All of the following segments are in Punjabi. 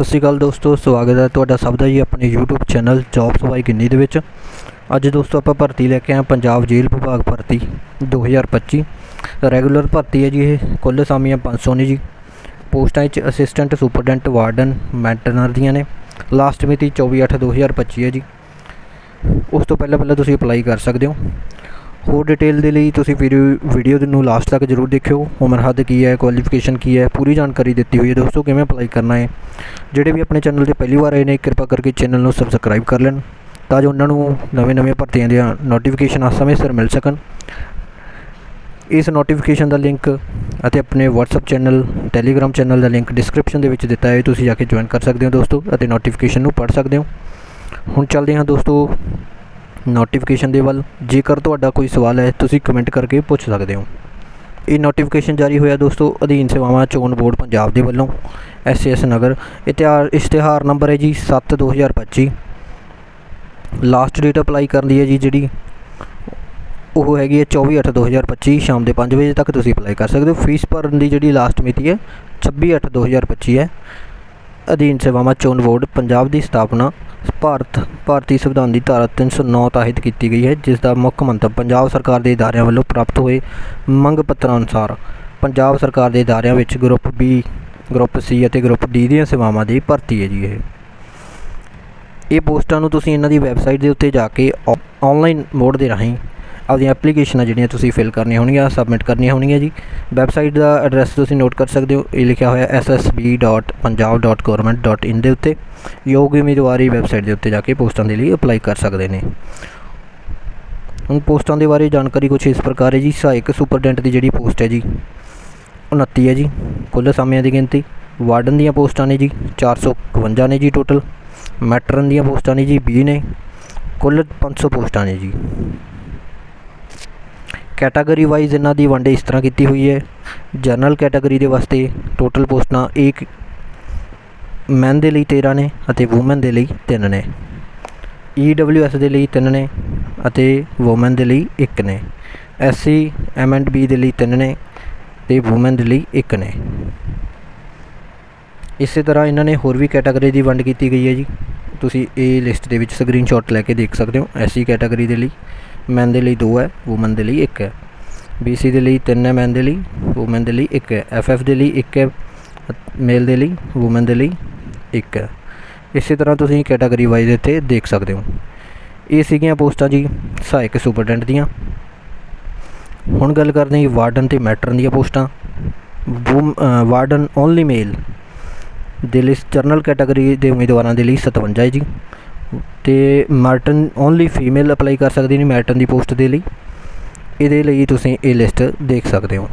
ਸਤਿ ਸ਼੍ਰੀ ਅਕਾਲ ਦੋਸਤੋ, ਸਵਾਗਤ ਹੈ ਤੁਹਾਡਾ ਸਭ ਦਾ ਜੀ ਆਪਣੇ YouTube ਚੈਨਲ ਜੌਬ ਸਵਾਈ ਕਿੰਨੀ ਦੇ ਵਿੱਚ। ਅੱਜ ਦੋਸਤੋ ਆਪਾਂ ਭਰਤੀ ਲੈ ਕੇ ਆਏ ਪੰਜਾਬ ਜੇਲ੍ਹ ਵਿਭਾਗ ਭਰਤੀ 2025 ਰੈਗੂਲਰ ਭਰਤੀ ਹੈ ਜੀ ਇਹ, ਕੁੱਲ ਅਸਾਮੀਆਂ 500 ਨੇ ਜੀ। ਪੋਸਟਾਂ ਵਿੱਚ ਅਸਿਸਟੈਂਟ ਸੁਪਰਡੈਂਟ ਵਾਰਡਨ ਮੈਂਟੇਨਰ ਦੀਆਂ ਨੇ। ਲਾਸਟ ਮਿਤੀ 24/8/2025 ਹੈ ਜੀ। ਉਸ ਤੋਂ ਪਹਿਲਾਂ ਪਹਿਲਾਂ ਤੁਸੀਂ ਅਪਲਾਈ ਕਰ ਸਕਦੇ ਹੋ। ਹੋਰ ਡਿਟੇਲ ਦੇ ਲਈ ਤੁਸੀਂ ਵੀਡੀਓ ਵੀਡੀਓ ਨੂੰ ਲਾਸਟ ਤੱਕ ਜਰੂਰ ਦੇਖਿਓ। ਉਮਰ ਹੱਦ ਕੀ ਹੈ ਕੁਆਲੀਫਿਕੇਸ਼ਨ ਕੀ ਹੈ, ਪੂਰੀ ਜਾਣਕਾਰੀ ਦਿੱਤੀ ਹੋਈ ਹੈ ਦੋਸਤੋ, ਕਿਵੇਂ ਅਪਲਾਈ ਕਰਨਾ ਹੈ। ਜਿਹੜੇ ਵੀ ਆਪਣੇ ਚੈਨਲ ਤੇ ਪਹਿਲੀ ਵਾਰ ਆਏ ਨੇ, ਕਿਰਪਾ ਕਰਕੇ ਚੈਨਲ ਨੂੰ ਸਬਸਕ੍ਰਾਈਬ ਕਰ ਲੈਣ ਤਾਂ ਜੋ ਉਹਨਾਂ ਨੂੰ ਨਵੇਂ-ਨਵੇਂ ਭਰਤੀਆਂ ਦੀਆਂ ਨੋਟੀਫਿਕੇਸ਼ਨਾਂ ਸਮੇਂ ਸਿਰ ਮਿਲ ਸਕਣ। ਇਸ ਨੋਟੀਫਿਕੇਸ਼ਨ ਦਾ ਲਿੰਕ ਅਤੇ ਆਪਣੇ WhatsApp ਚੈਨਲ Telegram ਚੈਨਲ ਦਾ ਲਿੰਕ ਡਿਸਕ੍ਰਿਪਸ਼ਨ ਦੇ ਵਿੱਚ ਦਿੱਤਾ ਹੈ, ਤੁਸੀਂ ਜਾ ਕੇ ਜੁਆਇਨ ਕਰ ਸਕਦੇ ਹੋ ਦੋਸਤੋ ਅਤੇ ਨੋਟੀਫਿਕੇਸ਼ਨ ਨੂੰ ਪੜ੍ਹ ਸਕਦੇ ਹੋ। ਹੁਣ ਚੱਲਦੇ ਹਾਂ ਦੋਸਤੋ ਨੋਟੀਫਿਕੇਸ਼ਨ ਦੇ ਵੱਲ। ਜੇਕਰ ਤੁਹਾਡਾ ਕੋਈ ਸਵਾਲ ਹੈ, ਤੁਸੀਂ ਕਮੈਂਟ ਕਰਕੇ ਪੁੱਛ ਸਕਦੇ ਹੋ। ਇਹ ਨੋਟੀਫਿਕੇਸ਼ਨ ਜਾਰੀ ਹੋਇਆ ਦੋਸਤੋ, ਅਧੀਨ ਸੇਵਾਵਾਂ ਚੋਣ ਬੋਰਡ ਪੰਜਾਬ ਦੇ ਵੱਲੋਂ। ਐਸਐਸ ਨਗਰ, ਇਤਿਹਾਰ, ਇਸ਼ਤਿਹਾਰ ਨੰਬਰ ਹੈ ਜੀ 7 2025 ਲਾਸਟ ਡੇਟ ਅਪਲਾਈ ਕਰਨ ਦੀ ਹੈ ਜੀ, ਜਿਹੜੀ ਉਹ ਹੈਗੀ ਹੈ 24 8 2025 ਸ਼ਾਮ ਦੇ 5 ਵਜੇ ਤੱਕ ਤੁਸੀਂ ਅਪਲਾਈ ਕਰ ਸਕਦੇ ਹੋ। ਫੀਸ ਭਰਨ ਦੀ ਜਿਹੜੀ ਲਾਸਟ ਮਿਤੀ ਹੈ 26 8 2025 ਹੈ। ਅਧੀਨ ਸੇਵਾਵਾਂ ਚੋਣ ਬੋਰਡ ਪੰਜਾਬ ਦੀ ਸਥਾਪਨਾ ਭਾਰਤ, ਭਾਰਤੀ ਸੰਵਿਧਾਨ ਦੀ ਧਾਰਾ 309 ਤਹਿਤ ਕੀਤੀ ਗਈ ਹੈ, ਜਿਸ ਦਾ ਮੁੱਖ ਮੰਤਵ ਪੰਜਾਬ ਸਰਕਾਰ ਦੇ ਅਦਾਰਿਆਂ ਵੱਲੋਂ ਪ੍ਰਾਪਤ ਹੋਏ ਮੰਗ ਪੱਤਰਾਂ ਅਨੁਸਾਰ। ਪੰਜਾਬ ਸਰਕਾਰ ਦੇ ਅਦਾਰਿਆਂ ਵਿੱਚ ਗਰੁੱਪ ਬੀ, ਗਰੁੱਪ ਸੀ ਅਤੇ ਗਰੁੱਪ ਡੀ ਦੀਆਂ ਸੇਵਾਵਾਂ ਦੀ ਭਰਤੀ ਹੈ ਜੀ ਇਹ। ਇਹ ਪੋਸਟਾਂ ਨੂੰ ਤੁਸੀਂ ਇਹਨਾਂ ਦੀ ਵੈਬਸਾਈਟ ਦੇ ਉੱਤੇ ਜਾ ਕੇ ਆਨਲਾਈਨ ਮੋਡ ਦੇ ਰਾਹੀਂ ਆਪਦੀਆਂ ਐਪਲੀਕੇਸ਼ਨਾਂ ਜਿਹੜੀਆਂ ਤੁਸੀਂ ਫਿਲ ਕਰਨੀਆਂ ਹੋਣਗੀਆਂ ਸਬਮਿਟ ਕਰਨੀਆਂ ਹੋਣਗੀਆਂ ਜੀ। ਵੈਬਸਾਈਟ ਦਾ ਐਡਰੈਸ ਤੁਸੀਂ ਨੋਟ ਕਰ ਸਕਦੇ ਹੋ। ਇਹ ਲਿਖਿਆ ਹੋਇਆ ssb.punjab.government.in ਦੇ ਉੱਤੇ। ਯੋਗ ਉਮੀਦਵਾਰੀ ਵੈਬਸਾਈਟ ਦੇ ਉੱਤੇ ਜਾ ਕੇ ਪੋਸਟਾਂ ਦੇ ਲਈ ਅਪਲਾਈ ਕਰ ਸਕਦੇ ਨੇ। ਹੁਣ ਪੋਸਟਾਂ ਦੇ ਬਾਰੇ ਜਾਣਕਾਰੀ ਕੁਝ ਇਸ ਪ੍ਰਕਾਰ ਹੈ ਜੀ। ਸਹਾਇਕ ਸੁਪਰਡੈਂਟ ਦੀ ਜਿਹੜੀ ਪੋਸਟ ਹੈ ਜੀ 29 ਹੈ ਜੀ। ਕੁੱਲ ਸਮਿਆਂ ਦੀ ਗਿਣਤੀ, ਵਾਰਡਨ ਦੀਆਂ ਪੋਸਟਾਂ ਨੇ ਜੀ 451 ਨੇ ਜੀ ਟੋਟਲ ਮੈਟਰਨ ਦੀਆਂ ਪੋਸਟਾਂ ਨੇ ਜੀ 20 ਨੇ। ਕੁੱਲ 500 ਪੋਸਟਾਂ ਨੇ ਜੀ। ਕੈਟਾਗਰੀ ਵਾਈਜ਼ ਇਹਨਾਂ ਦੀ ਵੰਡ ਇਸ ਤਰ੍ਹਾਂ ਕੀਤੀ ਹੋਈ ਹੈ। ਜਨਰਲ ਕੈਟਾਗਰੀ ਦੇ ਵਾਸਤੇ ਟੋਟਲ ਪੋਸਟਾਂ ਇੱਕ ਮੈਨ ਦੇ ਲਈ 13 ਨੇ ਅਤੇ ਔਮਨ ਦੇ ਲਈ 3 ਨੇ। ਈਡਬਲਯੂਐਸ ਦੇ ਲਈ 3 ਨੇ ਅਤੇ ਔਮਨ ਦੇ ਲਈ 1 ਨੇ। ਐਸਸੀ ਬੀ ਦੇ ਲਈ 3 ਨੇ ਤੇ ਔਮਨ ਦੇ ਲਈ 1 ਨੇ। ਇਸੇ ਤਰ੍ਹਾਂ ਇਹਨਾਂ ਨੇ ਹੋਰ ਵੀ ਕੈਟਾਗਰੀ ਦੀ ਵੰਡ ਕੀਤੀ ਗਈ ਹੈ ਜੀ। ਤੁਸੀਂ ਇਹ ਲਿਸਟ ਦੇ ਵਿੱਚ ਸਕਰੀਨਸ਼ਾਟ ਲੈ ਕੇ ਦੇਖ ਸਕਦੇ ਹੋ। ਐਸਸੀ ਕੈਟਾਗਰੀ ਦੇ ਲਈ ਮੈਨ ਦੇ ਲਈ ਦੋ ਹੈ ਔਮਨ ਦੇ ਲਈ ਇੱਕ ਹੈ। BC ਦੇ ਲਈ ਤਿੰਨ ਹੈ ਮੈਨ ਦੇ ਲਈ ਔਮਨ ਦੇ ਲਈ ਇੱਕ ਹੈ। FF ਦੇ ਲਈ ਇੱਕ ਹੈ ਮੇਲ ਦੇ ਲਈ ਔਮਨ ਦੇ ਲਈ ਇੱਕ ਹੈ। ਇਸੇ ਤਰ੍ਹਾਂ ਤੁਸੀਂ ਕੈਟਾਗਰੀ ਵਾਈਜ਼ ਇੱਥੇ ਦੇਖ ਸਕਦੇ ਹੋ। ਇਹ ਸੀਗੀਆਂ ਪੋਸਟਾਂ ਜੀ ਸਹਾਇਕ ਸੁਪਰਡੈਂਟ ਦੀਆਂ। ਹੁਣ ਗੱਲ ਕਰਦੇ ਹਾਂ ਵਾਰਡਨ ਤੇ ਮੈਟਰਨ ਦੀਆਂ ਪੋਸਟਾਂ। ਵਾਰਡਨ ਓਨਲੀ ਮੇਲ ਦੇ ਲਈ ਜਰਨਲ ਕੈਟਾਗਰੀ ਦੇ ਉਮੀਦਵਾਰਾਂ ਦੇ ਲਈ 57 ਹੈ ਜੀ। ਅਤੇ ਮਾਰਟਨ ਓਨਲੀ ਫੀਮੇਲ ਅਪਲਾਈ ਕਰ ਸਕਦੇ ਨੇ ਮੈਟਨ ਦੀ ਪੋਸਟ ਦੇ ਲਈ। ਇਹਦੇ ਲਈ ਤੁਸੀਂ ਇਹ ਲਿਸਟ ਦੇਖ ਸਕਦੇ ਹੋ।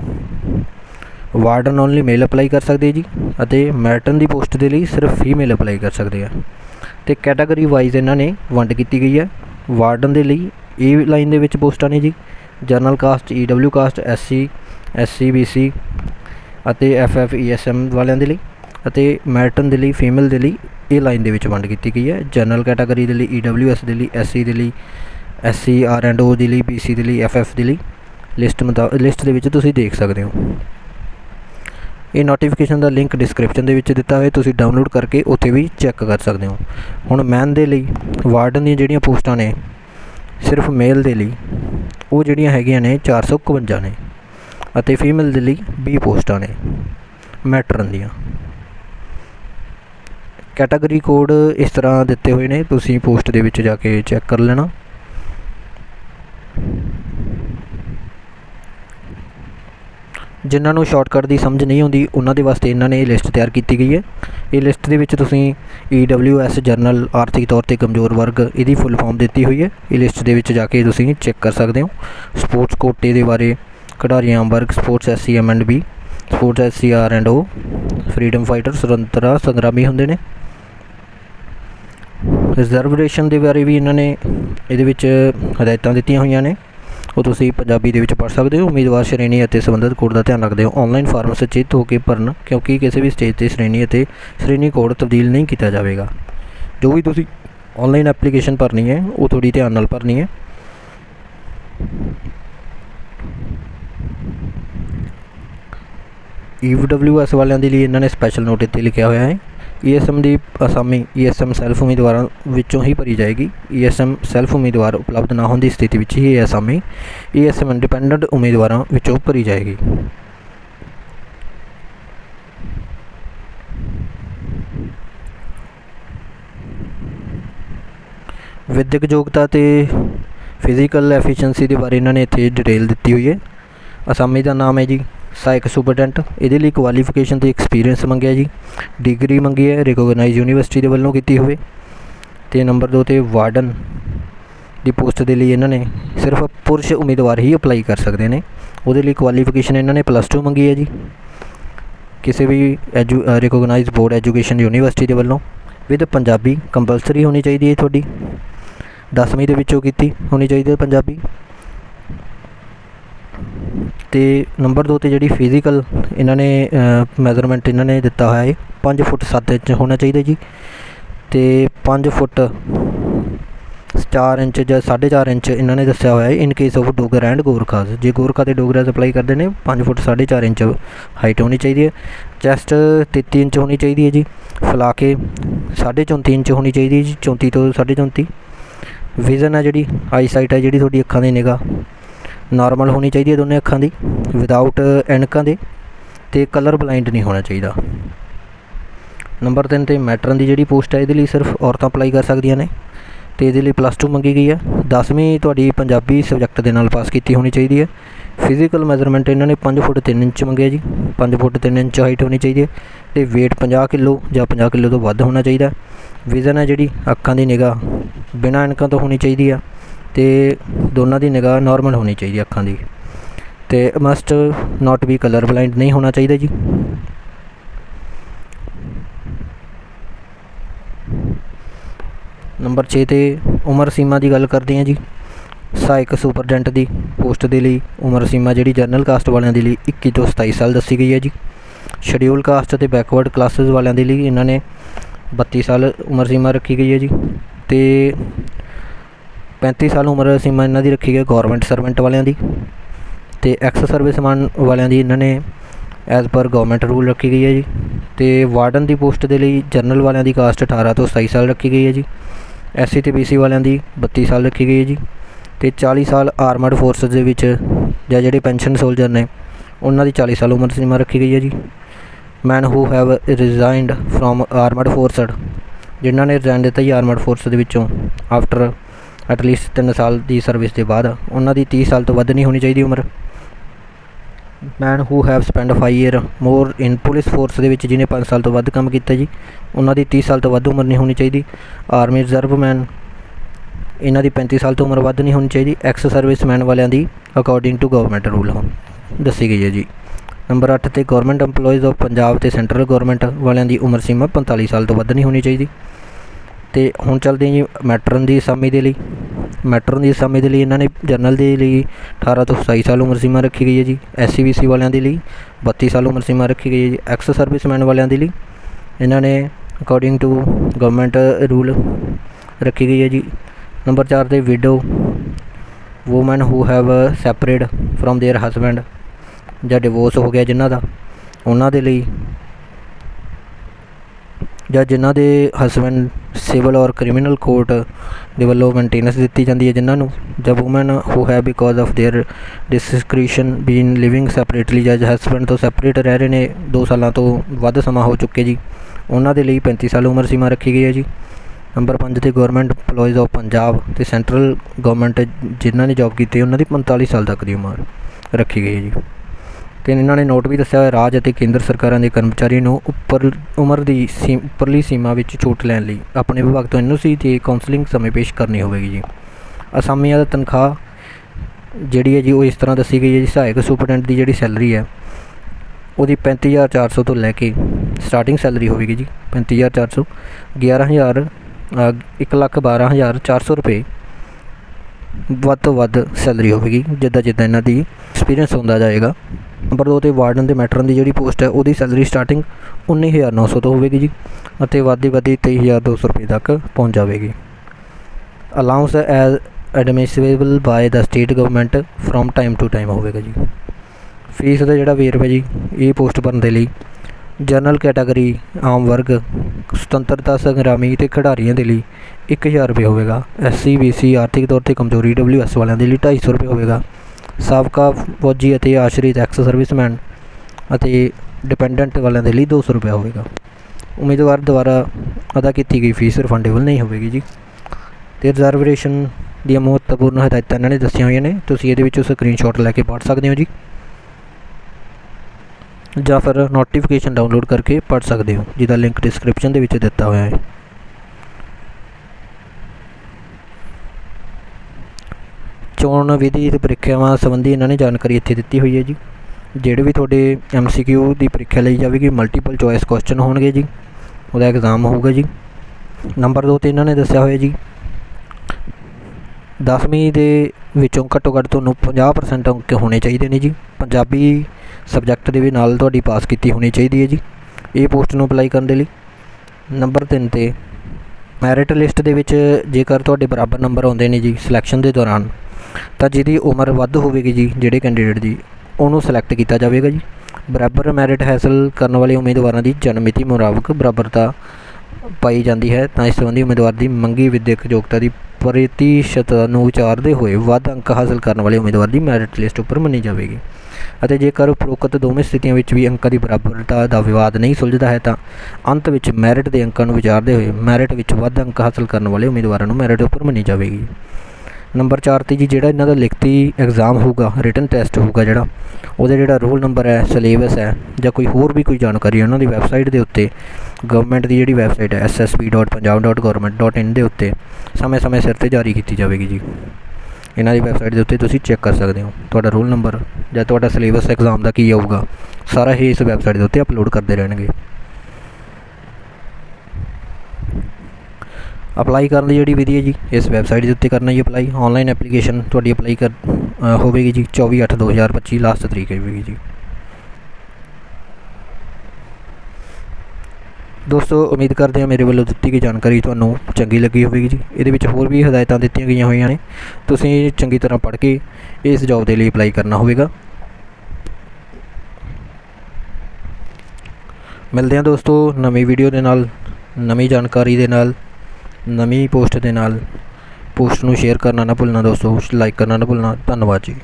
ਵਾਰਡਨ ਓਨਲੀ ਮੇਲ ਅਪਲਾਈ ਕਰ ਸਕਦੇ ਜੀ ਅਤੇ ਮੈਟਨ ਦੀ ਪੋਸਟ ਦੇ ਲਈ ਸਿਰਫ ਫੀਮੇਲ ਅਪਲਾਈ ਕਰ ਸਕਦੇ ਆ। ਤੇ ਕੈਟਾਗਰੀ ਵਾਈਜ਼ ਇਹਨਾਂ ਨੇ ਵੰਡ ਕੀਤੀ ਗਈ ਹੈ। ਵਾਰਡਨ ਦੇ ਲਈ ਏ ਲਾਈਨ ਦੇ ਵਿੱਚ ਪੋਸਟਾਂ ਨੇ ਜੀ। General caste EWS caste SC SC BC ਅਤੇ ਐਫਐਫ ਈਐਸਐਮ ਵਾਲਿਆਂ ਦੇ ਲਈ ਅਤੇ ਮੈਟਨ ਦੇ ਲਈ ਫੀਮੇਲ ਦੇ ਲਈ ਇਹ ਲਾਈਨ ਦੇ ਵਿੱਚ ਵੰਡ ਕੀਤੀ ਗਈ ਹੈ। ਜਨਰਲ ਕੈਟਾਗਰੀ ਦੇ ਲਈ ਈਡਬਲਯੂਐਸ ਦੇ ਲਈ ਐਸਸੀ ਦੇ ਲਈ ਐਸਸੀ ਆਰ ਐਂਡ ਓ ਦੇ ਲਈ ਬੀਸੀ ਦੇ ਲਈ ਐਫਐਫ ਦੇ ਲਈ ਲਿਸਟ ਲਿਸਟ ਦੇ ਵਿੱਚ ਤੁਸੀਂ ਦੇਖ ਸਕਦੇ ਹੋ। ਇਹ ਨੋਟੀਫਿਕੇਸ਼ਨ ਦਾ ਲਿੰਕ ਡਿਸਕ੍ਰਿਪਸ਼ਨ ਦੇ ਵਿੱਚ ਦਿੱਤਾ ਹੋਇਆ, ਤੁਸੀਂ ਡਾਊਨਲੋਡ ਕਰਕੇ ਉੱਥੇ ਵੀ ਚੈੱਕ ਕਰ ਸਕਦੇ ਹੋ। ਹੁਣ ਮੈਨ ਦੇ ਲਈ ਵਾਰਡਨ ਦੀਆਂ ਜਿਹੜੀਆਂ ਪੋਸਟਾਂ ਨੇ, ਸਿਰਫ ਮੇਲ ਦੇ ਲਈ, ਉਹ ਜਿਹੜੀਆਂ ਹੈਗੀਆਂ ਨੇ 451 ਨੇ ਅਤੇ ਫੀਮੇਲ ਦੇ ਲਈ 20 ਪੋਸਟਾਂ ਨੇ, ਮੈਟਰਨ ਦੀਆਂ। ਕੈਟਾਗਰੀ ਕੋਡ ਇਸ ਤਰ੍ਹਾਂ ਦਿੱਤੇ ਹੋਏ ਨੇ, ਤੁਸੀਂ ਪੋਸਟ ਦੇ ਵਿੱਚ ਜਾ ਕੇ ਚੈੱਕ ਕਰ ਲੈਣਾ। ਜਿਨ੍ਹਾਂ ਨੂੰ ਸ਼ਾਰਟਕਟ ਦੀ ਸਮਝ ਨਹੀਂ ਆਉਂਦੀ, ਉਹਨਾਂ ਦੇ ਵਾਸਤੇ ਇਹਨਾਂ ਨੇ ਇਹ ਲਿਸਟ ਤਿਆਰ ਕੀਤੀ ਗਈ ਹੈ। ਇਹ ਲਿਸਟ ਦੇ ਵਿੱਚ ਤੁਸੀਂ EWS ਜਰਨਲ ਆਰਥਿਕ ਤੌਰ ਤੇ ਕਮਜ਼ੋਰ ਵਰਗ ਇਹਦੀ ਫੁੱਲ ਫਾਰਮ ਦਿੱਤੀ ਹੋਈ ਹੈ। ਇਹ ਲਿਸਟ ਦੇ ਵਿੱਚ ਜਾ ਕੇ ਤੁਸੀਂ ਚੈੱਕ ਕਰ ਸਕਦੇ ਹੋ। ਸਪੋਰਟਸ ਕੋਟੇ ਦੇ ਬਾਰੇ ਖਿਡਾਰੀਆਂ ਵਰਗ sports SC M and B sports SC R and O freedom fighter ਸੁਤੰਤਰਾ ਸੰਗਰਾਮੀ ਹੁੰਦੇ ਨੇ। ਰਿਜ਼ਰਵੇਸ਼ਨ ਦੇ ਬਾਰੇ ਵੀ ਇਹਨਾਂ ਨੇ ਇਹਦੇ ਵਿੱਚ ਹਦਾਇਤਾਂ ਦਿੱਤੀਆਂ ਹੋਈਆਂ ਨੇ। ਉਹ ਤੁਸੀਂ ਪੰਜਾਬੀ ਦੇ ਵਿੱਚ ਪੜ੍ਹ ਸਕਦੇ ਹੋ। ਉਮੀਦਵਾਰ ਸ਼੍ਰੇਣੀ ਅਤੇ ਸੰਬੰਧਿਤ ਕੋਡ ਦਾ ਧਿਆਨ ਰੱਖਦੇ ਹੋ। ਆਨਲਾਈਨ ਫਾਰਮ ਸੁਚੇਤ ਹੋ ਕੇ ਭਰਨ, ਕਿਉਂਕਿ ਕਿਸੇ ਵੀ ਸਟੇਜ ਤੇ ਸ਼੍ਰੇਣੀ ਅਤੇ ਸ਼੍ਰੇਣੀ ਕੋਡ ਤਬਦੀਲ ਨਹੀਂ ਕੀਤਾ ਜਾਵੇਗਾ। ਜੋ ਵੀ ਤੁਸੀਂ ਆਨਲਾਈਨ ਐਪਲੀਕੇਸ਼ਨ ਭਰਨੀ ਹੈ, ਉਹ ਥੋੜੀ ਧਿਆਨ ਨਾਲ ਭਰਨੀ ਹੈ। ਈਡਬਲਯੂਐਸ ਵਾਲਿਆਂ ਦੇ ਲਈ ਇਹਨਾਂ ਨੇ ਸਪੈਸ਼ਲ ਨੋਟ ਇੱਥੇ ਲਿਖਿਆ ਹੋਇਆ ਹੈ। ਈਐਸਐਮ ਦੀ ਅਸਾਮੀ ਈਐਸਐਮ ਸੈਲਫ ਉਮੀਦਵਾਰਾਂ ਵਿੱਚੋਂ ਹੀ ਭਰੀ ਜਾਏਗੀ। ਈਐਸਐਮ ਸੈਲਫ ਉਮੀਦਵਾਰ ਉਪਲਬਧ ਨਾ ਹੋਣ ਦੀ ਸਥਿਤੀ ਵਿੱਚ ਹੀ ਇਹ ਅਸਾਮੀ ਈਐਸਐਮ ਇੰਡੀਪੈਂਡੈਂਟ ਉਮੀਦਵਾਰਾਂ ਵਿੱਚੋਂ ਭਰੀ ਜਾਏਗੀ। ਵਿਦਿਅਕ ਯੋਗਤਾ ਤੇ ਫਿਜ਼ੀਕਲ ਐਫੀਸ਼ੀਐਂਸੀ ਦੇ ਬਾਰੇ ਇਹਨਾਂ ਨੇ ਇੱਥੇ ਡਿਟੇਲ ਦਿੱਤੀ ਹੋਈ ਹੈ। ਅਸਾਮੀ ਦਾ ਨਾਮ ਹੈ ਜੀ ਸਹਾਇਕ ਸੁਪਰਡੈਂਟ। ਇਹਦੇ ਲਈ ਕੁਆਲੀਫਿਕੇਸ਼ਨ ਤੇ ਐਕਸਪੀਰੀਅੰਸ ਮੰਗਿਆ ਜੀ। ਡਿਗਰੀ ਮੰਗੀ ਹੈ ਰਿਕੋਗਨਾਈਜ਼ ਯੂਨੀਵਰਸਿਟੀ ਦੇ ਵੱਲੋਂ ਕੀਤੀ ਹੋਵੇ। ਤੇ ਨੰਬਰ 2 ਤੇ ਵਾਰਡਨ ਦੀ ਪੋਸਟ ਦੇ ਲਈ ਇਹਨਾਂ ਨੇ ਸਿਰਫ ਪੁਰਸ਼ ਉਮੀਦਵਾਰ ਹੀ ਅਪਲਾਈ ਕਰ ਸਕਦੇ ਨੇ। ਉਹਦੇ ਲਈ ਕੁਆਲੀਫਿਕੇਸ਼ਨ ਇਹਨਾਂ ਨੇ ਪਲੱਸ 2 ਮੰਗੀ ਹੈ ਜੀ। ਕਿਸੇ ਵੀ edu recognised board education university ਦੇ ਵੱਲੋਂ। ਵਿਦ ਪੰਜਾਬੀ ਕੰਪਲਸਰੀ ਹੋਣੀ ਚਾਹੀਦੀ ਹੈ ਤੁਹਾਡੀ। 10ਵੀਂ ਦੇ ਵਿੱਚੋਂ ਕੀਤੀ ਹੋਣੀ ਚਾਹੀਦੀ ਹੈ ਪੰਜਾਬੀ। ਅਤੇ ਨੰਬਰ ਦੋ ਤੇ ਜਿਹੜੀ ਫਿਜ਼ੀਕਲ ਇਹਨਾਂ ਨੇ ਮੈਜ਼ਰਮੈਂਟ ਇਹਨਾਂ ਨੇ ਦਿੱਤਾ ਹੋਇਆ ਹੈ ਪੰਜ ਫੁੱਟ ਸੱਤ ਇੰਚ ਹੋਣਾ ਚਾਹੀਦਾ ਜੀ। ਅਤੇ ਪੰਜ ਫੁੱਟ ਚਾਰ ਇੰਚ ਜਾਂ 4.5 ਇੰਚ ਇਹਨਾਂ ਨੇ ਦੱਸਿਆ ਹੋਇਆ ਹੈ in case of Dogar and Gorkhas ਜੇ ਗੋਰਖਾ ਤੇ ਡੋਗਰਾ ਅਪਲਾਈ ਕਰਦੇ ਨੇ, ਪੰਜ ਫੁੱਟ 4.5 ਇੰਚ ਹਾਈਟ ਹੋਣੀ ਚਾਹੀਦੀ ਹੈ। ਚੈਸਟ 33 ਇੰਚ ਹੋਣੀ ਚਾਹੀਦੀ ਹੈ ਜੀ। ਫਲਾ ਕੇ 34 ਇੰਚ ਹੋਣੀ ਚਾਹੀਦੀ ਹੈ ਜੀ 34 ਤੋਂ 34.5 ਵਿਜ਼ਨ ਹੈ ਜਿਹੜੀ ਆਈ ਸਾਈਟ ਹੈ ਜਿਹੜੀ ਤੁਹਾਡੀ ਅੱਖਾਂ ਦੀ ਨਿਗਾਹ। ਨਾਰਮਲ ਹੋਣੀ ਚਾਹੀਦੀ ਹੈ ਦੋਨੇ ਅੱਖਾਂ ਦੀ ਵਿਦਆਊਟ ਐਨਕਾਂ ਦੇ ਤੇ ਕਲਰ ਬਲਾਈਂਡ ਨਹੀਂ ਹੋਣਾ ਚਾਹੀਦਾ। ਨੰਬਰ 3 ਤੇ ਮੈਟਰਨ ਦੀ ਜਿਹੜੀ ਪੋਸਟ ਹੈ, ਇਹਦੇ ਲਈ ਸਿਰਫ ਔਰਤਾਂ ਅਪਲਾਈ ਕਰ ਸਕਦੀਆਂ ਨੇ ਤੇ ਇਹਦੇ ਲਈ ਪਲੱਸ 2 ਮੰਗੀ ਗਈ ਹੈ। 10ਵੀਂ ਤੁਹਾਡੀ ਪੰਜਾਬੀ ਸਬਜੈਕਟ ਦੇ ਨਾਲ ਪਾਸ ਕੀਤੀ ਹੋਣੀ ਚਾਹੀਦੀ ਹੈ। ਫਿਜ਼ੀਕਲ ਮੈਜ਼ਰਮੈਂਟ ਇਹਨਾਂ ਨੇ 5 ਫੁੱਟ 3 ਇੰਚ ਮੰਗਿਆ ਜੀ। 5 ਫੁੱਟ 3 ਇੰਚ ਹਾਈਟ ਹੋਣੀ ਚਾਹੀਦੀ ਹੈ ਤੇ weight 50 ਕਿਲੋ ਜਾਂ 50 ਕਿਲੋ ਤੋਂ ਵੱਧ ਹੋਣਾ ਚਾਹੀਦਾ। ਵਿਜ਼ਨ ਹੈ ਜਿਹੜੀ ਅੱਖਾਂ ਦੀ ਨਿਗਾਹ ਬਿਨਾਂ ਐਨਕਾਂ ਤੋਂ ਹੋਣੀ ਚਾਹੀਦੀ ਆ। ਅਤੇ ਦੋਨਾਂ ਦੀ ਨਿਗਾਹ ਨੋਰਮਲ ਹੋਣੀ ਚਾਹੀਦੀ ਅੱਖਾਂ ਦੀ। ਅਤੇ must not be colour blind ਨਹੀਂ ਹੋਣਾ ਚਾਹੀਦਾ ਜੀ। ਨੰਬਰ 6 ਤੇ ਉਮਰ ਸੀਮਾ ਦੀ ਗੱਲ ਕਰਦੇ ਹਾਂ ਜੀ। ਸਹਾਇਕ ਸੁਪਰਡੈਂਟ ਦੀ ਪੋਸਟ ਦੇ ਲਈ ਉਮਰ ਸੀਮਾ ਜਿਹੜੀ ਜਨਰਲ ਕਾਸਟ ਵਾਲਿਆਂ ਦੇ ਲਈ 21 ਤੋਂ 27 ਸਾਲ ਦੱਸੀ ਗਈ ਹੈ ਜੀ। ਸ਼ਡਿਊਲ ਕਾਸਟ ਅਤੇ ਬੈਕਵਰਡ ਕਲਾਸਿਸ ਵਾਲਿਆਂ ਦੇ ਲਈ ਇਹਨਾਂ ਨੇ 32 ਸਾਲ ਉਮਰ ਸੀਮਾ ਰੱਖੀ ਗਈ ਹੈ ਜੀ। ਤੇ 35 ਸਾਲ ਉਮਰ ਸੀਮਾ ਇਹਨਾਂ ਦੀ ਰੱਖੀ ਗਈ ਗੌਰਮੈਂਟ ਸਰਵੈਂਟ ਵਾਲਿਆਂ ਦੀ ਅਤੇ ਐਕਸ ਸਰਵਿਸਮੈਨ ਵਾਲਿਆਂ ਦੀ ਇਹਨਾਂ ਨੇ ਐਜ਼ ਪਰ ਗੌਰਮੈਂਟ ਰੂਲ ਰੱਖੀ ਗਈ ਹੈ ਜੀ ਅਤੇ ਵਾਰਡਨ ਦੀ ਪੋਸਟ ਦੇ ਲਈ ਜਨਰਲ ਵਾਲਿਆਂ ਦੀ ਕਾਸਟ 18 ਤੋਂ 27 ਸਾਲ ਰੱਖੀ ਗਈ ਹੈ ਜੀ ਐੱਸ ਸੀ ਅਤੇ ਬੀ ਸੀ ਵਾਲਿਆਂ ਦੀ 32 ਸਾਲ ਰੱਖੀ ਗਈ ਹੈ ਜੀ ਅਤੇ 40 ਸਾਲ ਆਰਮਡ ਫੋਰਸਸ ਦੇ ਵਿੱਚ ਜਾਂ ਜਿਹੜੇ ਪੈਨਸ਼ਨ ਸੋਲਜਰ ਨੇ, ਉਹਨਾਂ ਦੀ 40 ਸਾਲ ਉਮਰ ਸੀਮਾ ਰੱਖੀ ਗਈ ਹੈ ਜੀ। Man who have resigned from armed forced ਜਿਨ੍ਹਾਂ ਨੇ ਰਿਜ਼ਾਈਨ ਦਿੱਤਾ ਜੀ ਆਰਮਡ ਫੋਰਸ ਦੇ ਵਿੱਚੋਂ ਆਫਟਰ ਐਟਲੀਸਟ 3 ਸਾਲ ਦੀ ਸਰਵਿਸ ਦੇ ਬਾਅਦ, ਉਹਨਾਂ ਦੀ 30 ਸਾਲ ਤੋਂ ਵੱਧ ਨਹੀਂ ਹੋਣੀ ਚਾਹੀਦੀ ਉਮਰ। Man who have spend 5 year more in police force ਦੇ ਵਿੱਚ, ਜਿਹਨੇ 5 ਸਾਲ ਤੋਂ ਵੱਧ ਕੰਮ ਕੀਤਾ ਜੀ, ਉਹਨਾਂ ਦੀ 30 ਸਾਲ ਤੋਂ ਵੱਧ ਉਮਰ ਨਹੀਂ ਹੋਣੀ ਚਾਹੀਦੀ। ਆਰਮੀ ਰਿਜ਼ਰਵ ਮੈਨ ਇਹਨਾਂ ਦੀ 35 ਸਾਲ ਤੋਂ ਉਮਰ ਵੱਧ ਨਹੀਂ ਹੋਣੀ ਚਾਹੀਦੀ। ਐਕਸ ਸਰਵਿਸਮੈਨ ਵਾਲਿਆਂ ਦੀ ਅਕੋਰਡਿੰਗ ਟੂ ਗਵਰਨਮੈਂਟ ਰੂਲ ਦੱਸੀ ਗਈ ਹੈ ਜੀ। ਨੰਬਰ 8 ਤੇ ਗਵਰਨਮੈਂਟ EMPLOYEES ਆਫ ਪੰਜਾਬ ਤੇ ਸੈਂਟਰਲ ਗਵਰਨਮੈਂਟ ਵਾਲਿਆਂ ਦੀ ਉਮਰ ਸੀਮਾ 45 ਸਾਲ ਤੋਂ ਵੱਧ ਨਹੀਂ ਹੋਣੀ ਚਾਹੀਦੀ। ਤੇ ਹੁਣ ਚੱਲਦੇ ਹਾਂ ਜੀ ਮੈਟਰਨ ਦੀ ਅਸਾਮੀ ਦੇ ਲਈ ਮੈਟਰਨ ਦੀ ਅਸਾਮੀ ਦੇ ਲਈ ਇਹਨਾਂ ਨੇ ਜਨਰਲ ਦੇ ਲਈ 18 ਤੋਂ 27 ਸਾਲ ਉਮਰ ਸੀਮਾ ਰੱਖੀ ਗਈ ਹੈ ਜੀ ਐਸਸੀਬੀਸੀ ਵਾਲਿਆਂ ਦੇ ਲਈ 32 ਸਾਲ ਉਮਰ ਸੀਮਾ ਰੱਖੀ ਗਈ ਹੈ ਜੀ ਐਕਸ ਸਰਵਿਸਮੈਨ ਵਾਲਿਆਂ ਦੇ ਲਈ ਇਹਨਾਂ ਨੇ ਅਕੋਰਡਿੰਗ ਟੂ ਗਵਰਨਮੈਂਟ ਰੂਲ ਰੱਖੀ ਗਈ ਹੈ ਜੀ ਨੰਬਰ 4 ਤੇ widow woman who have separate from their husband ਜਾਂ ਡਿਵੋਰਸ ਹੋ ਗਿਆ ਜਿਨ੍ਹਾਂ ਦਾ ਉਹਨਾਂ ਦੇ ਲਈ ਜਾਂ ਜਿਨ੍ਹਾਂ ਦੇ ਹਸਬੈਂਡ ਸਿਵਲ ਔਰ ਕ੍ਰਿਮੀਨਲ ਕੋਰਟ ਦੇ ਵੱਲੋਂ ਮੇਨਟੇਨੈਂਸ ਦਿੱਤੀ ਜਾਂਦੀ ਹੈ ਜਿਨ੍ਹਾਂ ਨੂੰ, ਜਾਂ women who have because of their discretion been living separately ਜਾਂ ਹਸਬੈਂਡ ਤੋਂ ਸੈਪਰੇਟ ਰਹਿ ਰਹੇ ਨੇ, ਦੋ ਸਾਲਾਂ ਤੋਂ ਵੱਧ ਸਮਾਂ ਹੋ ਚੁੱਕੇ ਜੀ। ਉਹਨਾਂ ਦੇ ਲਈ ਪੈਂਤੀ ਸਾਲ ਉਮਰ ਸੀਮਾ ਰੱਖੀ ਗਈ ਹੈ ਜੀ। ਨੰਬਰ 5 'ਤੇ ਗਵਰਨਮੈਂਟ ਇੰਪਲੋਈਜ਼ ਆਫ ਪੰਜਾਬ ਅਤੇ ਸੈਂਟਰਲ ਗਵਰਨਮੈਂਟ ਜਿਨ੍ਹਾਂ ਨੇ ਜੋਬ ਕੀਤੀ, ਉਹਨਾਂ ਦੀ ਪੰਤਾਲੀ ਸਾਲ ਤੱਕ ਦੀ ਉਮਰ ਰੱਖੀ ਗਈ ਹੈ ਜੀ। ਤੇ ਇਹਨਾਂ ਨੇ ਨੋਟ ਵੀ ਦੱਸਿਆ ਹੋਇਆ, ਰਾਜ ਅਤੇ ਕੇਂਦਰ ਸਰਕਾਰਾਂ ਦੇ ਕਰਮਚਾਰੀ ਨੂੰ ਉੱਪਰ, ਉਮਰ ਦੀ ਸੀ ਉੱਪਰਲੀ ਸੀਮਾ ਵਿੱਚ ਛੂਟ ਲੈਣ ਲਈ। ਆਪਣੇ ਵਿਭਾਗ ਤੋਂ ਐਨਓਸੀ ਤੇ ਕਾਉਂਸਲਿੰਗ ਸਮੇਂ ਪੇਸ਼ ਕਰਨੀ ਹੋਵੇਗੀ ਜੀ। ਅਸਾਮੀਆਂ ਦਾ ਤਨਖਾਹ ਜਿਹੜੀ ਹੈ ਜੀ, ਉਹ ਇਸ ਤਰ੍ਹਾਂ ਦੱਸੀ ਗਈ ਹੈ ਜੀ, ਸਹਾਇਕ ਸੁਪਰਡੈਂਟ ਦੀ ਜਿਹੜੀ ਸੈਲਰੀ ਹੈ, ਉਹਦੀ 35400 ਤੋਂ ਲੈ ਕੇ ਸਟਾਰਟਿੰਗ ਸੈਲਰੀ ਹੋਵੇਗੀ ਜੀ 35400 11000 ਇੱਕ ਲੱਖ 12400 ਰੁਪਏ ਵੱਧ ਤੋਂ ਵੱਧ ਸੈਲਰੀ ਹੋਵੇਗੀ ਜਿੱਦਾਂ ਜਿੱਦਾਂ ਇਹਨਾਂ ਦੀ ਐਕਸਪੀਰੀਅੰਸ ਹੁੰਦਾ ਜਾਏਗਾ। ਨੰਬਰ 2 ਤੇ ਵਾਰਡਨ ਤੇ ਮੈਟਰਨ ਦੀ ਜਿਹੜੀ ਪੋਸਟ ਹੈ, ਉਹਦੀ ਸੈਲਰੀ ਸਟਾਰਟਿੰਗ 19900 ਤੋਂ ਹੋਵੇਗੀ ਜੀ ਅਤੇ ਵੱਧਦੀ ਵੱਧਦੀ 23200 ਰੁਪਏ ਤੱਕ ਪਹੁੰਚ ਜਾਵੇਗੀ। Allowance as admissible by the state government from time to time ਹੋਵੇਗਾ ਜੀ। ਫੀਸ ਦਾ ਜਿਹੜਾ ਵੇਰਵਾ ਜੀ, ਇਹ ਪੋਸਟ ਭਰਨ ਦੇ ਲਈ ਜਨਰਲ ਕੈਟਾਗਰੀ ਆਮ ਵਰਗ, ਸੁਤੰਤਰਤਾ ਸੰਗਰਾਮੀ ਤੇ ਖਿਡਾਰੀਆਂ ਦੇ ਲਈ 1000 ਰੁਪਏ ਹੋਵੇਗਾ। ਐਸਸੀ ਬੀਸੀ ਆਰਥਿਕ ਤੌਰ ਤੇ ਕਮਜ਼ੋਰੀ ਡਬਲਯੂਐਸ ਵਾਲਿਆਂ ਦੇ ਲਈ 250 ਰੁਪਏ ਹੋਵੇਗਾ। ਸਾਬਕਾ ਫੌਜੀ ਅਤੇ ਆਸ਼ਰਿਤ ਐਕਸ ਸਰਵਿਸਮੈਨ ਅਤੇ ਡਿਪੈਂਡੈਂਟ ਵਾਲਿਆਂ ਦੇ ਲਈ ਦੋ ਸੌ ਰੁਪਇਆ ਹੋਵੇਗਾ। ਉਮੀਦਵਾਰ ਦੁਆਰਾ ਅਦਾ ਕੀਤੀ ਗਈ ਫੀਸ ਰਿਫੰਡੇਬਲ ਨਹੀਂ ਹੋਵੇਗੀ ਜੀ। ਅਤੇ ਰਿਜ਼ਰਵੇਸ਼ਨ ਦੀਆਂ ਮਹੱਤਵਪੂਰਨ ਹਦਾਇਤਾਂ ਇਹਨਾਂ ਨੇ ਦੱਸੀਆਂ ਹੋਈਆਂ ਨੇ। ਤੁਸੀਂ ਇਹਦੇ ਵਿੱਚੋਂ ਸਕਰੀਨਸ਼ਾਟ ਲੈ ਕੇ ਪੜ੍ਹ ਸਕਦੇ ਹੋ ਜੀ। ਜਾਂ ਫਿਰ ਨੋਟੀਫਿਕੇਸ਼ਨ ਡਾਊਨਲੋਡ ਕਰਕੇ ਪੜ੍ਹ ਸਕਦੇ ਹੋ, ਜਿਹਦਾ ਲਿੰਕ ਡਿਸਕ੍ਰਿਪਸ਼ਨ ਦੇ ਵਿੱਚ ਦਿੱਤਾ ਹੋਇਆ ਹੈ। ਚੋਣ ਵਿਧੀ ਤੇ ਪ੍ਰੀਖਿਆਵਾਂ ਸੰਬੰਧੀ ਇਹਨਾਂ ਨੇ ਜਾਣਕਾਰੀ ਇੱਥੇ ਦਿੱਤੀ ਹੋਈ ਹੈ ਜੀ। ਜਿਹੜੇ ਵੀ ਤੁਹਾਡੇ ਐੱਮ ਸੀ ਕਿਊ ਦੀ ਪ੍ਰੀਖਿਆ ਲਈ ਜਾਵੇਗੀ ਮਲਟੀਪਲ ਚੋਇਸ ਕੁਐਸਚਨ ਹੋਣਗੇ ਜੀ। ਉਹਦਾ ਐਗਜ਼ਾਮ ਹੋਊਗਾ ਜੀ। ਨੰਬਰ 2 ਤੇ ਇਹਨਾਂ ਨੇ ਦੱਸਿਆ ਹੋਇਆ ਜੀ 10ਵੀਂ ਦੇ ਵਿੱਚੋਂ ਘੱਟੋ ਘੱਟ ਤੁਹਾਨੂੰ 50% ਅੰਕ ਹੋਣੇ ਚਾਹੀਦੇ ਨੇ ਜੀ। ਪੰਜਾਬੀ ਸਬਜੈਕਟ ਦੇ ਵੀ ਨਾਲ ਤੁਹਾਡੀ ਪਾਸ ਕੀਤੀ ਹੋਣੀ ਚਾਹੀਦੀ ਹੈ ਜੀ। ਇਹ ਪੋਸਟ ਨੂੰ ਅਪਲਾਈ ਕਰਨ ਦੇ ਲਈ। ਨੰਬਰ 3 ਤੇ ਮੈਰਿਟ ਲਿਸਟ ਦੇ ਵਿੱਚ ਜੇਕਰ ਤੁਹਾਡੇ ਬਰਾਬਰ ਨੰਬਰ ਆਉਂਦੇ ਨੇ ਜੀ ਸਿਲੈਕਸ਼ਨ ਦੇ ਦੌਰਾਨ ਤਾਂ ਜਿਹਦੀ ਉਮਰ ਵੱਧ ਹੋਵੇਗੀ ਜੀ, ਜਿਹੜੇ ਕੈਂਡੀਡੇਟ ਦੀ, ਉਹਨੂੰ ਸਿਲੈਕਟ ਕੀਤਾ ਜਾਵੇਗਾ ਜੀ। ਬਰਾਬਰ ਮੈਰਿਟ ਹਾਸਲ ਕਰਨ ਵਾਲੇ ਉਮੀਦਵਾਰਾਂ ਦੀ ਜਨਮ ਮਿਤੀ ਮੁਤਾਬਕ ਬਰਾਬਰਤਾ ਪਾਈ ਜਾਂਦੀ ਹੈ। ਤਾਂ ਇਸ ਸੰਬੰਧੀ ਉਮੀਦਵਾਰ ਦੀ ਮੰਗੀ ਵਿਦਿਅਕ ਯੋਗਤਾ ਦੀ ਪ੍ਰਤੀਸ਼ਤਤਾ ਨੂੰ ਵਿਚਾਰਦੇ ਹੋਏ ਵੱਧ ਅੰਕ ਹਾਸਲ ਕਰਨ ਵਾਲੇ ਉਮੀਦਵਾਰ ਦੀ ਮੈਰਿਟ ਲਿਸਟ ਉੱਪਰ ਮੰਨੀ ਜਾਵੇਗੀ। ਅਤੇ ਜੇਕਰ ਉਪਰੋਕਤ ਦੋਵੇਂ ਸਥਿਤੀਆਂ ਵਿੱਚ ਵੀ ਅੰਕਾਂ ਦੀ ਬਰਾਬਰਤਾ ਦਾ ਵਿਵਾਦ ਨਹੀਂ ਸੁਲਝਦਾ ਹੈ, ਤਾਂ ਅੰਤ ਵਿੱਚ ਮੈਰਿਟ ਦੇ ਅੰਕਾਂ ਨੂੰ ਵਿਚਾਰਦੇ ਹੋਏ ਮੈਰਿਟ ਵਿੱਚ ਵੱਧ ਅੰਕ ਹਾਸਲ ਕਰਨ ਵਾਲੇ ਉਮੀਦਵਾਰਾਂ ਨੂੰ ਮੈਰਿਟ ਉੱਪਰ ਮੰਨੀ ਜਾਵੇਗੀ। ਨੰਬਰ 4 ਤੇ ਜੀ, ਜਿਹੜਾ ਇਹਨਾਂ ਦਾ ਲਿਖਤੀ ਐਗਜ਼ਾਮ ਹੋਊਗਾ ਰਿਟਨ ਟੈਸਟ ਹੋਊਗਾ ਜਿਹੜਾ, ਉਹਦਾ ਜਿਹੜਾ ਰੋਲ ਨੰਬਰ ਹੈ ਸਿਲੇਬਸ ਹੈ, ਜਾਂ ਕੋਈ ਹੋਰ ਵੀ ਕੋਈ ਜਾਣਕਾਰੀ ਉਹਨਾਂ ਦੀ ਵੈਬਸਾਈਟ ਦੇ ਉੱਤੇ ਗਵਰਨਮੈਂਟ ਦੀ ਜਿਹੜੀ ਵੈਬਸਾਈਟ ਹੈ ssb.punjab.government.in ਦੇ ਉੱਤੇ ਸਮੇਂ-ਸਮੇਂ ਸਿਰ ਤੇ ਜਾਰੀ ਕੀਤੀ ਜਾਵੇਗੀ ਜੀ। ਇਹਨਾਂ ਦੀ ਵੈਬਸਾਈਟ ਦੇ ਉੱਤੇ ਤੁਸੀਂ ਚੈੱਕ ਕਰ ਸਕਦੇ ਹੋ, ਤੁਹਾਡਾ ਰੋਲ ਨੰਬਰ ਜਾਂ ਤੁਹਾਡਾ ਸਿਲੇਬਸ ਐਗਜ਼ਾਮ ਦਾ ਕੀ ਆਊਗਾ, ਸਾਰਾ ਇਹ ਇਸ ਵੈਬਸਾਈਟ ਦੇ ਉੱਤੇ ਅਪਲੋਡ ਕਰਦੇ ਰਹਿਣਗੇ। ਅਪਲਾਈ ਕਰਨ ਦੀ ਜਿਹੜੀ ਵਿਧੀ ਹੈ ਜੀ, ਇਸ ਵੈਬਸਾਈਟ ਦੇ ਉੱਤੇ ਕਰਨਾ ਜੀ ਅਪਲਾਈ ਆਨਲਾਈਨ ਐਪਲੀਕੇਸ਼ਨ ਤੁਹਾਡੀ ਅਪਲਾਈ ਕਰ ਹੋਵੇਗੀ ਜੀ 24/8/2025 ਲਾਸਟ ਤਰੀਕ ਹੋਵੇਗੀ ਜੀ। ਦੋਸਤੋ, ਉਮੀਦ ਕਰਦੇ ਹਾਂ ਮੇਰੇ ਵੱਲੋਂ ਦਿੱਤੀ ਗਈ ਜਾਣਕਾਰੀ ਤੁਹਾਨੂੰ ਚੰਗੀ ਲੱਗੀ ਹੋਵੇਗੀ ਜੀ। ਇਹਦੇ ਵਿੱਚ ਹੋਰ ਵੀ ਹਦਾਇਤਾਂ ਦਿੱਤੀਆਂ ਗਈਆਂ ਹੋਈਆਂ ਨੇ। ਤੁਸੀਂ ਚੰਗੀ ਤਰ੍ਹਾਂ ਪੜ੍ਹ ਕੇ ਇਸ ਜੌਬ ਦੇ ਲਈ ਅਪਲਾਈ ਕਰਨਾ ਹੋਵੇਗਾ। ਮਿਲਦੇ ਹਾਂ ਦੋਸਤੋ ਨਵੀਂ ਵੀਡੀਓ ਦੇ ਨਾਲ, ਨਵੀਂ ਜਾਣਕਾਰੀ ਦੇ ਨਾਲ। ਨਵੀਂ ਪੋਸਟ ਦੇ ਨਾਲ, ਪੋਸਟ ਨੂੰ ਸ਼ੇਅਰ ਕਰਨਾ ਨਾ ਭੁੱਲਣਾ ਦੋਸਤੋ, ਲਾਈਕ ਕਰਨਾ ਨਾ ਭੁੱਲਣਾ, ਧੰਨਵਾਦ ਜੀ।